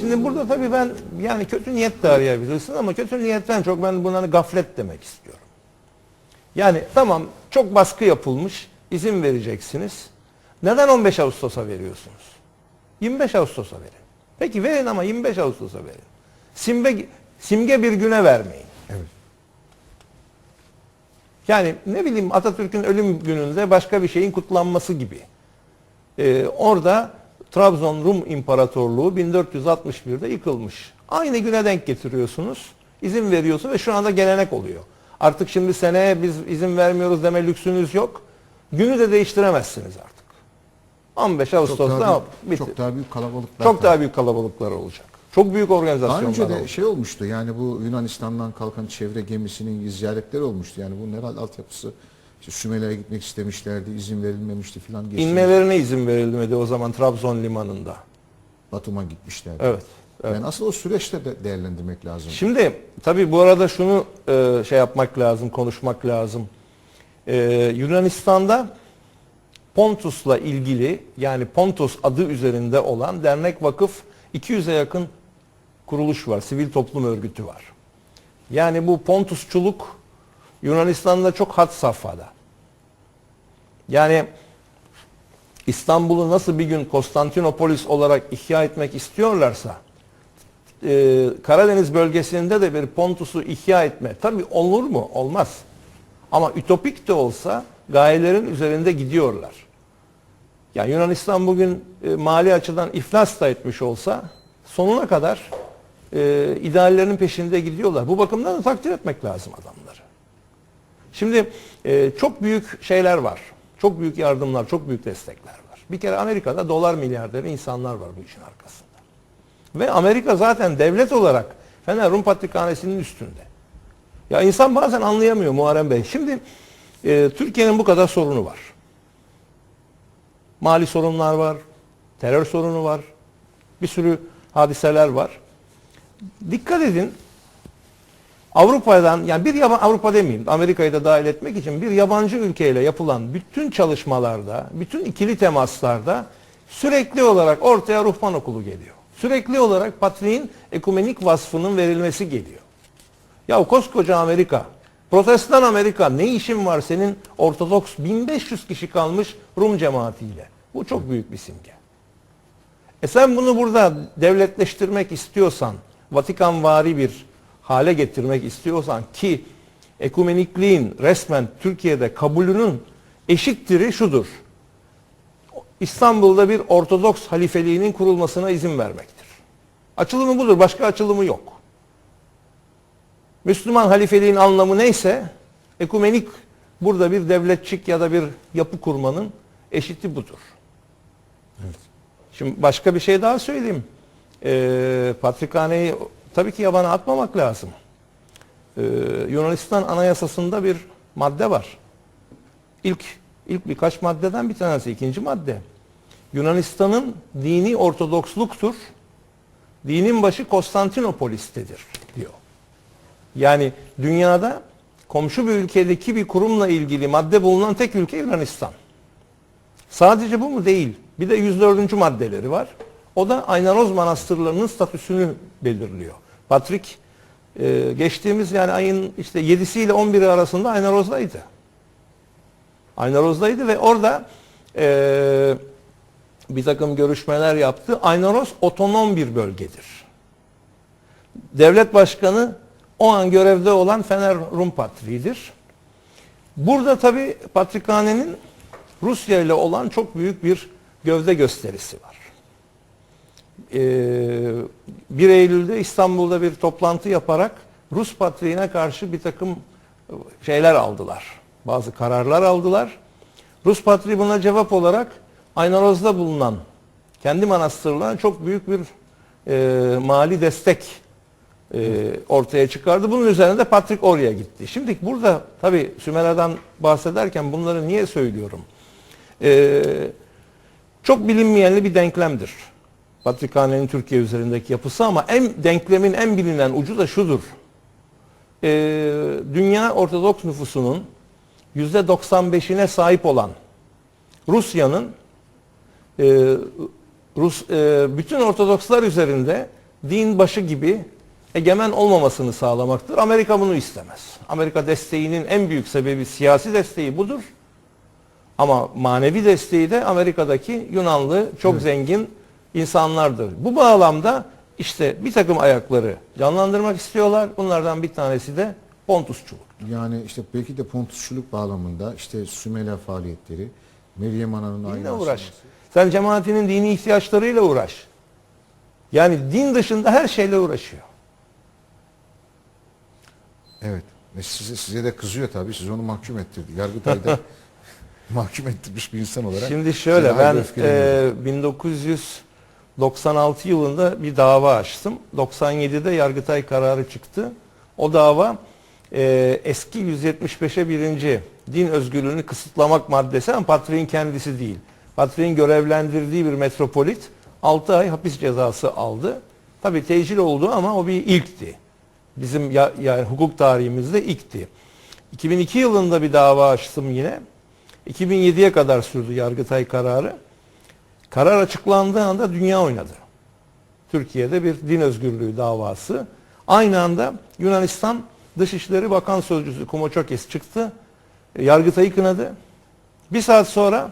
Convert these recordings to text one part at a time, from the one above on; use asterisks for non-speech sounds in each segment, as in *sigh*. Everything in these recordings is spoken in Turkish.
Şimdi burada tabii ben yani kötü niyet de arayabilirsin ama kötü niyetten çok ben buna gaflet demek istiyorum. Yani tamam çok baskı yapılmış, izin vereceksiniz. Neden 15 Ağustos'a veriyorsunuz? 25 Ağustos'a verin. Peki verin ama 25 Ağustos'a verin. Simge, simge bir güne vermeyin. Evet. Yani ne bileyim Atatürk'ün ölüm gününde başka bir şeyin kutlanması gibi. Ee, orada Trabzon Rum İmparatorluğu 1461'de yıkılmış. Aynı güne denk getiriyorsunuz. izin veriyorsun ve şu anda gelenek oluyor. Artık şimdi seneye biz izin vermiyoruz deme lüksünüz yok. Günü de değiştiremezsiniz artık. 15 Çok Ağustos'ta daha, bitti. büyük, çok daha büyük kalabalıklar. Çok daha büyük kalabalıklar olacak. Çok büyük Daha organizasyonlar önce de olacak. şey olmuştu yani bu Yunanistan'dan kalkan çevre gemisinin ziyaretleri olmuştu. Yani bunun herhalde altyapısı işte Sümelere gitmek istemişlerdi, izin verilmemişti filan. İnmelerine izin verilmedi o zaman Trabzon limanında. Batum'a gitmişlerdi. Evet. evet. Yani asıl o süreçte de değerlendirmek lazım. Şimdi tabii bu arada şunu e, şey yapmak lazım, konuşmak lazım. E, Yunanistan'da Pontus'la ilgili yani Pontus adı üzerinde olan dernek vakıf 200'e yakın kuruluş var, sivil toplum örgütü var. Yani bu Pontusçuluk Yunanistan'da çok had safhada. Yani İstanbul'u nasıl bir gün Konstantinopolis olarak ihya etmek istiyorlarsa e, Karadeniz bölgesinde de bir Pontus'u ihya etme. Tabii olur mu? Olmaz. Ama ütopik de olsa gayelerin üzerinde gidiyorlar. Yani Yunanistan bugün e, mali açıdan iflas da etmiş olsa sonuna kadar e, ideallerinin peşinde gidiyorlar. Bu bakımdan da takdir etmek lazım adamları. Şimdi e, çok büyük şeyler var. Çok büyük yardımlar, çok büyük destekler var. Bir kere Amerika'da dolar milyarderi insanlar var bu işin arkasında. Ve Amerika zaten devlet olarak Fener Rum Patrikhanesi'nin üstünde. Ya insan bazen anlayamıyor Muharrem Bey. Şimdi e, Türkiye'nin bu kadar sorunu var. Mali sorunlar var, terör sorunu var, bir sürü hadiseler var. Dikkat edin, Avrupa'dan yani bir yaban Avrupa demeyeyim Amerika'yı da dahil etmek için bir yabancı ülkeyle yapılan bütün çalışmalarda, bütün ikili temaslarda sürekli olarak ortaya ruhban okulu geliyor. Sürekli olarak patriğin ekumenik vasfının verilmesi geliyor. Ya koskoca Amerika, protestan Amerika ne işin var senin Ortodoks 1500 kişi kalmış Rum cemaatiyle? Bu çok büyük bir simge. E sen bunu burada devletleştirmek istiyorsan, Vatikanvari bir hale getirmek istiyorsan ki ekumenikliğin resmen Türkiye'de kabulünün eşittiri şudur. İstanbul'da bir Ortodoks halifeliğinin kurulmasına izin vermektir. Açılımı budur, başka açılımı yok. Müslüman halifeliğin anlamı neyse, ekumenik burada bir devletçik ya da bir yapı kurmanın eşiti budur. Şimdi başka bir şey daha söyleyeyim. Ee, Patrikhaneyi tabii ki yabana atmamak lazım. Ee, Yunanistan anayasasında bir madde var. İlk ilk birkaç maddeden bir tanesi, ikinci madde. Yunanistan'ın dini ortodoksluktur. Dinin başı Konstantinopolis'tedir diyor. Yani dünyada komşu bir ülkedeki bir kurumla ilgili madde bulunan tek ülke Yunanistan. Sadece bu mu? Değil. Bir de 104. maddeleri var. O da Aynaroz manastırlarının statüsünü belirliyor. Patrik e, geçtiğimiz yani ayın işte 7'si ile 11'i arasında Aynaroz'daydı. Aynaroz'daydı ve orada e, bir takım görüşmeler yaptı. Aynaroz otonom bir bölgedir. Devlet başkanı o an görevde olan Fener Rum Patriği'dir. Burada tabi Patrikhane'nin Rusya ile olan çok büyük bir gövde gösterisi var. Ee, 1 Eylül'de İstanbul'da bir toplantı yaparak Rus patriğine karşı bir takım şeyler aldılar. Bazı kararlar aldılar. Rus patriği buna cevap olarak Aynaroz'da bulunan kendi manastırlarına çok büyük bir e, mali destek e, ortaya çıkardı. Bunun üzerine de Patrik oraya gitti. Şimdi burada tabi Sümera'dan bahsederken bunları niye söylüyorum? E, çok bilinmeyenli bir denklemdir. Patrikhanenin Türkiye üzerindeki yapısı ama en denklemin en bilinen ucu da şudur. Ee, dünya Ortodoks nüfusunun %95'ine sahip olan Rusya'nın e, Rus e, bütün Ortodokslar üzerinde din başı gibi egemen olmamasını sağlamaktır. Amerika bunu istemez. Amerika desteğinin en büyük sebebi siyasi desteği budur. Ama manevi desteği de Amerika'daki Yunanlı çok zengin insanlardır. Bu bağlamda işte bir takım ayakları canlandırmak istiyorlar. Bunlardan bir tanesi de Pontusçuluk. Yani işte belki de Pontusçuluk bağlamında işte Sümele faaliyetleri, Meryem Ana'nın aynı uğraş. Sen cemaatinin dini ihtiyaçlarıyla uğraş. Yani din dışında her şeyle uğraşıyor. Evet. Ve size, size de kızıyor tabii. Siz onu mahkum ettirdi. Yargıtay'da *laughs* mahkum ettirmiş bir insan olarak. Şimdi şöyle ben e, 1996 yılında bir dava açtım. 97'de Yargıtay kararı çıktı. O dava e, eski 175'e birinci din özgürlüğünü kısıtlamak maddesi ama patriğin kendisi değil. Patriğin görevlendirdiği bir metropolit 6 ay hapis cezası aldı. Tabii tecil oldu ama o bir ilkti. Bizim ya, yani hukuk tarihimizde ilkti. 2002 yılında bir dava açtım yine. 2007'ye kadar sürdü Yargıtay kararı. Karar açıklandığı anda dünya oynadı. Türkiye'de bir din özgürlüğü davası. Aynı anda Yunanistan Dışişleri Bakan Sözcüsü Kumoçokes çıktı. E, Yargıtay'ı kınadı. Bir saat sonra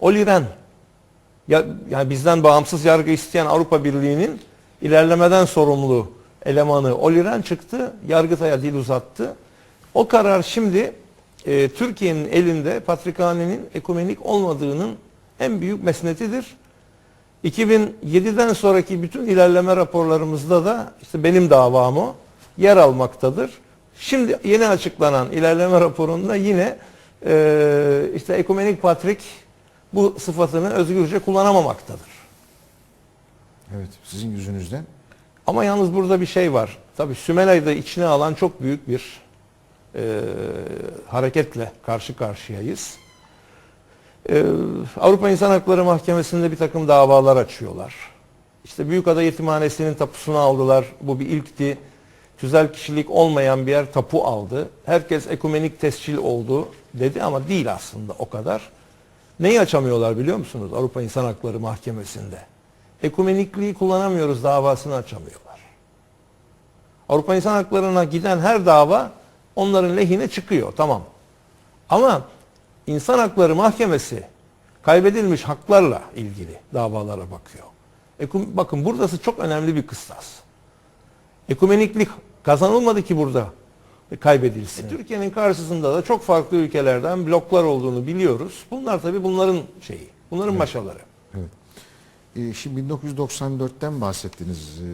Oli Ren, ya, yani bizden bağımsız yargı isteyen Avrupa Birliği'nin ilerlemeden sorumlu elemanı Oli Ren çıktı. Yargıtay'a dil uzattı. O karar şimdi e, Türkiye'nin elinde Patrikhane'nin ekumenik olmadığının en büyük mesnetidir. 2007'den sonraki bütün ilerleme raporlarımızda da işte benim davam o yer almaktadır. Şimdi yeni açıklanan ilerleme raporunda yine e, işte ekumenik patrik bu sıfatını özgürce kullanamamaktadır. Evet. Sizin yüzünüzden. Ama yalnız burada bir şey var. Tabii Sümela'yı da içine alan çok büyük bir e, hareketle karşı karşıyayız. E, Avrupa İnsan Hakları Mahkemesi'nde bir takım davalar açıyorlar. İşte Büyükada Yetimhanesi'nin tapusunu aldılar. Bu bir ilkti. Tüzel kişilik olmayan bir yer tapu aldı. Herkes ekumenik tescil oldu dedi ama değil aslında o kadar. Neyi açamıyorlar biliyor musunuz Avrupa İnsan Hakları Mahkemesi'nde? Ekumenikliği kullanamıyoruz davasını açamıyorlar. Avrupa İnsan Hakları'na giden her dava onların lehine çıkıyor tamam. Ama İnsan Hakları Mahkemesi kaybedilmiş haklarla ilgili davalara bakıyor. Ekum, bakın burası çok önemli bir kıstas. Ekumeniklik kazanılmadı ki burada kaybedilsin. E, Türkiye'nin karşısında da çok farklı ülkelerden bloklar olduğunu biliyoruz. Bunlar tabii bunların şeyi, bunların maşaları. Ee, şimdi 1994'ten bahsettiniz. Ee,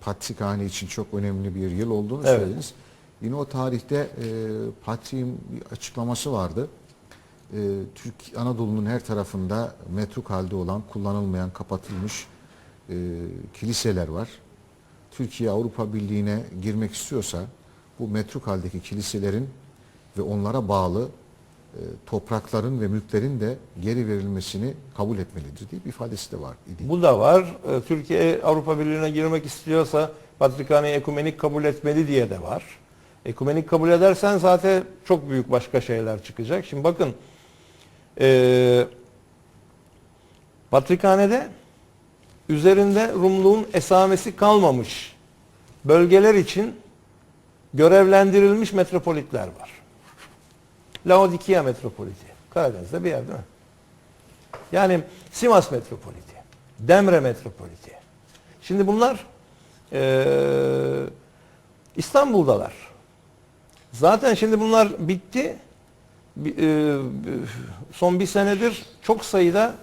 Patrikhane için çok önemli bir yıl olduğunu Evet. söylediniz. Yine o tarihte e, Patriğin bir açıklaması vardı. E, Türk Anadolu'nun her tarafında metruk halde olan, kullanılmayan, kapatılmış e, kiliseler var. Türkiye Avrupa Birliği'ne girmek istiyorsa bu metruk haldeki kiliselerin ve onlara bağlı e, toprakların ve mülklerin de geri verilmesini kabul etmelidir diye bir ifadesi de var idi. Bu da var. Ee, Türkiye Avrupa Birliği'ne girmek istiyorsa Patrikhane'yi ekumenik kabul etmeli diye de var. Ekumenik kabul edersen zaten çok büyük başka şeyler çıkacak. Şimdi bakın Patrikhane'de üzerinde Rumluğun esamesi kalmamış bölgeler için görevlendirilmiş metropolitler var. Laodikya metropoliti. Karadeniz'de bir yer değil mi? Yani Sivas metropoliti, Demre metropoliti. Şimdi bunlar eee, İstanbul'dalar. Zaten şimdi bunlar bitti. Bi- eee, son bir senedir çok sayıda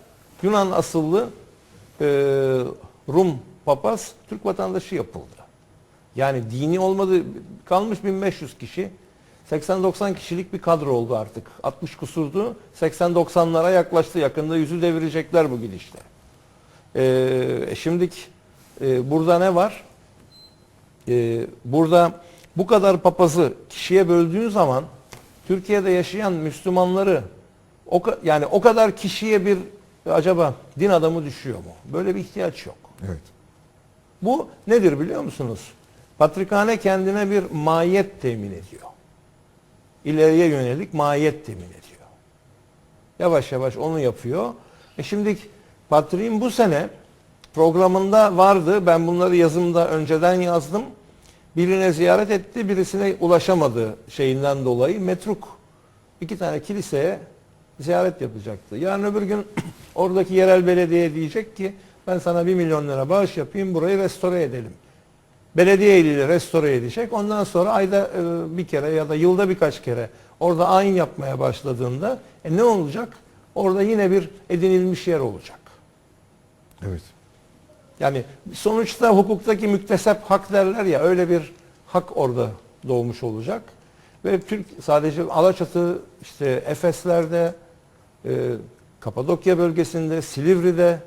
Yunan asıllı eee, Rum papaz Türk vatandaşı yapıldı. Yani dini olmadı kalmış 1500 kişi. 80-90 kişilik bir kadro oldu artık. 60 kusurdu. 80-90'lara yaklaştı. Yakında yüzü devirecekler bu gidişle. Ee, şimdilik e, burada ne var? Ee, burada bu kadar papazı kişiye böldüğün zaman Türkiye'de yaşayan Müslümanları o yani o kadar kişiye bir acaba din adamı düşüyor mu? Böyle bir ihtiyaç yok. Evet. Bu nedir biliyor musunuz? Patrikhane kendine bir mahiyet temin ediyor. İleriye yönelik mahiyet temin ediyor. Yavaş yavaş onu yapıyor. E şimdi Patriğin bu sene programında vardı. Ben bunları yazımda önceden yazdım. Birine ziyaret etti, birisine ulaşamadı şeyinden dolayı. Metruk iki tane kiliseye ziyaret yapacaktı. Yarın öbür gün *clears throat* oradaki yerel belediye diyecek ki ben sana bir milyon lira bağış yapayım burayı restore edelim. Belediye eliyle restore edecek. Ondan sonra ayda e, bir kere ya da yılda birkaç kere orada ayin yapmaya başladığında e, ne olacak? Orada yine bir edinilmiş yer olacak. Evet. Yani sonuçta hukuktaki müktesep hak derler ya öyle bir hak orada doğmuş olacak. Ve Türk sadece Alaçatı işte Efesler'de e, Kapadokya bölgesinde Silivri'de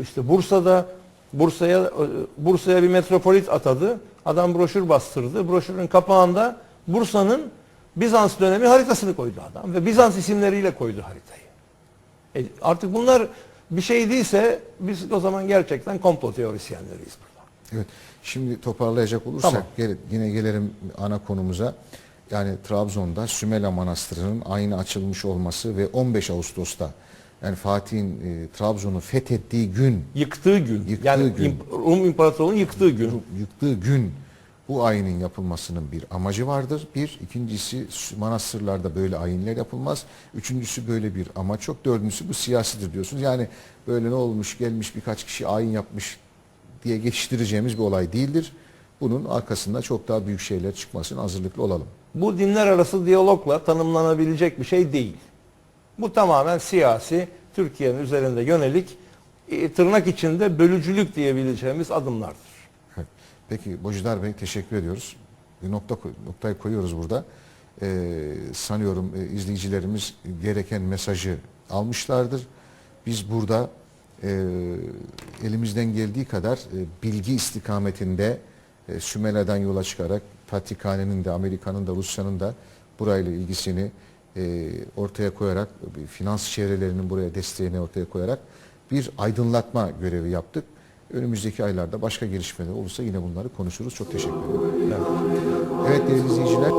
işte Bursa'da Bursa'ya Bursa'ya bir metropolit atadı. Adam broşür bastırdı. Broşürün kapağında Bursa'nın Bizans dönemi haritasını koydu adam ve Bizans isimleriyle koydu haritayı. E, artık bunlar bir şey değilse biz o zaman gerçekten komplo teorisyenleriyiz burada. Evet. Şimdi toparlayacak olursak Tamam. gel- yine gelelim ana konumuza. Yani Trabzon'da Sümela Manastırı'nın ayna açılmış olması ve 15 Ağustos'ta yani Fatih'in e, Trabzon'u fethettiği gün, Yıktığı gün. Yıktığı yani gün. Rum İmparatorluğu'nun yıktığı gün. yıktığı gün bu ayinin yapılmasının bir amacı vardır. Bir, ikincisi manastırlarda böyle ayinler yapılmaz. Üçüncüsü böyle bir amaç yok. Dördüncüsü bu siyasidir diyorsunuz. Yani böyle ne olmuş gelmiş birkaç kişi ayin yapmış diye geçiştireceğimiz bir olay değildir. Bunun arkasında çok daha büyük şeyler çıkmasına hazırlıklı olalım. Bu dinler arası diyalogla tanımlanabilecek bir şey değil. Bu tamamen siyasi, Türkiye'nin üzerinde yönelik e, tırnak içinde bölücülük diyebileceğimiz adımlardır. Peki Bojidar Bey teşekkür ediyoruz. Bir nokta noktayı koyuyoruz burada. Ee, sanıyorum e, izleyicilerimiz gereken mesajı almışlardır. Biz burada e, elimizden geldiği kadar e, bilgi istikametinde e, Sümela'dan yola çıkarak Patrikhane'nin de Amerika'nın da Rusya'nın da burayla ilgisini e, ortaya koyarak, finans çevrelerinin buraya desteğini ortaya koyarak bir aydınlatma görevi yaptık. Önümüzdeki aylarda başka gelişmeler olursa yine bunları konuşuruz. Çok teşekkür ederim. Evet, evet değerli izleyiciler.